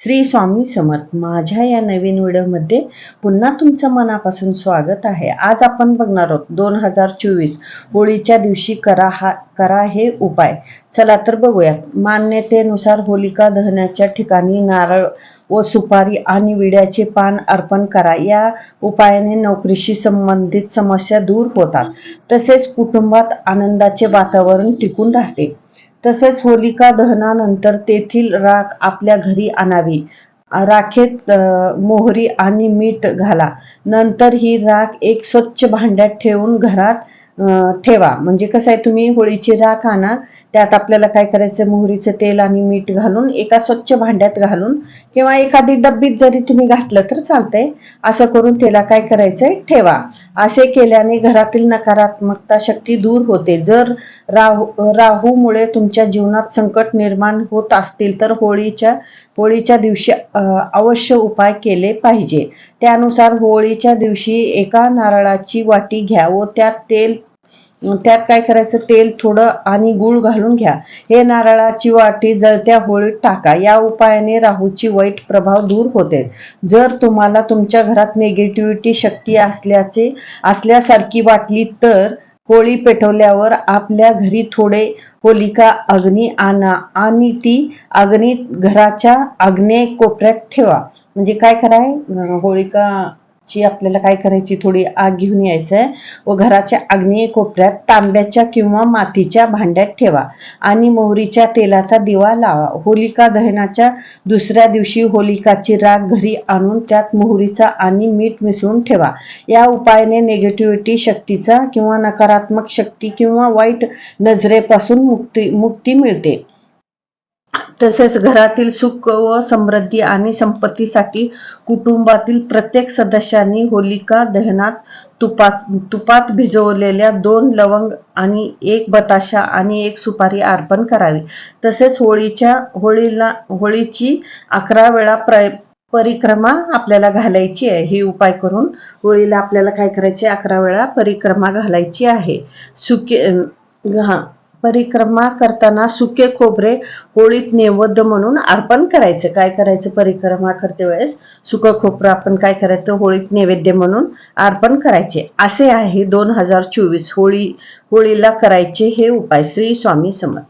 श्री स्वामी समर्थ. माझ्या या नवीन व्हिडिओमध्ये पुन्हा तुमचं मनापासून स्वागत आहे. आज आपण बघणार आहोत दोन हजार चोवीस होळीच्या दिवशी करा हा करा हे उपाय. चला तर बघूयात. मान्यतेनुसार होलिका दहनाच्या ठिकाणी नारळ व सुपारी आणि विड्याचे पान अर्पण करा. या उपायाने नोकरीशी संबंधित समस्या दूर होतात. तसेच कुटुंबात आनंदाचे वातावरण टिकून राहते. तसेच होलिका दहनानंतर तेथील राख आपल्या घरी आणावी. राखेत मोहरी आणि मीठ घाला. नंतर ही राख एक स्वच्छ भांड्यात ठेवून घरात ठेवा. म्हणजे कसं आहे तुम्ही होळीची राख आणा त्यात आपल्याला काय करायचं मोहरीचं तेल आणि मीठ घालून एका स्वच्छ भांड्यात घालून किंवा एखादी डब्बीत जरी तुम्ही घातलं तर चालतंय. असं करून त्याला काय करायचंय? ठेवा. असे केल्याने घरातील नकारात्मकता शक्ती दूर होते. जर राहू राहूमुळे तुमच्या जीवनात संकट निर्माण होत असतील तर होळीच्या होळीच्या दिवशी अवश्य उपाय केले पाहिजे. त्यानुसार होळीच्या दिवशी एका नारळाची वाटी घ्या व त्यात तेल त्यात काय करायचं? तेल थोडं आणि गूळ घालून घ्या. हे नारळाची वाटी जळत्या होळीत टाका. या उपायाने राहूची वाईट प्रभाव दूर होते. जर तुम्हाला तुमच्या घरात निगेटिव्हिटी शक्ती असल्याचे असल्यासारखी वाटली तर होळी पेटवल्यावर आपल्या घरी थोडे होलिका अग्नी आणा आणि ती अग्नी घराच्या आग्नेय कोपऱ्यात ठेवा. म्हणजे काय कराय? होळिका ची आपल्याला काय करायची? थोडी आग घेऊन यायचंय. व घराच्या आग्नेय कोपऱ्यात तांब्याच्या किंवा मातीच्या भांड्यात ठेवा. आणि मोहरीच्या तेलाचा दिवा लावा. होलिका दहनाच्या दुसऱ्या दिवशी होलिकाची राग घरी आणून त्यात मोहरीचा आणि मीठ मिसळून ठेवा. या उपायाने निगेटिव्हिटी शक्तीचा किंवा नकारात्मक शक्ती किंवा वाईट नजरेपासून मुक्ती मुक्ती मिळते. तसेच घरातील सुख व समृद्धी आणि संपत्तीसाठी कुटुंबातील प्रत्येक सदस्यांनी होलिका दहनात तुपात तुपात भिजवलेल्या दोन लवंग आणि एक बताशा आणि एक सुपारी अर्पण करावी. तसेच होळीच्या होळीला होळीची अकरा वेळा प्र परिक्रमा आपल्याला घालायची आहे. ही उपाय करून होळीला आपल्याला काय करायचे? अकरा वेळा परिक्रमा घालायची आहे. सुके हा. परिक्रमा करताना सुके खोबरे होळीत नैवेद्य म्हणून अर्पण करायचं. काय करायचं? परिक्रमा करते वेळेस सुकं खोबरं आपण काय करायचं? होळीत नैवेद्य म्हणून अर्पण करायचे. असे आहे दोन हजार चोवीस होळी होळीला करायचे हे उपाय. श्री स्वामी समर्थ.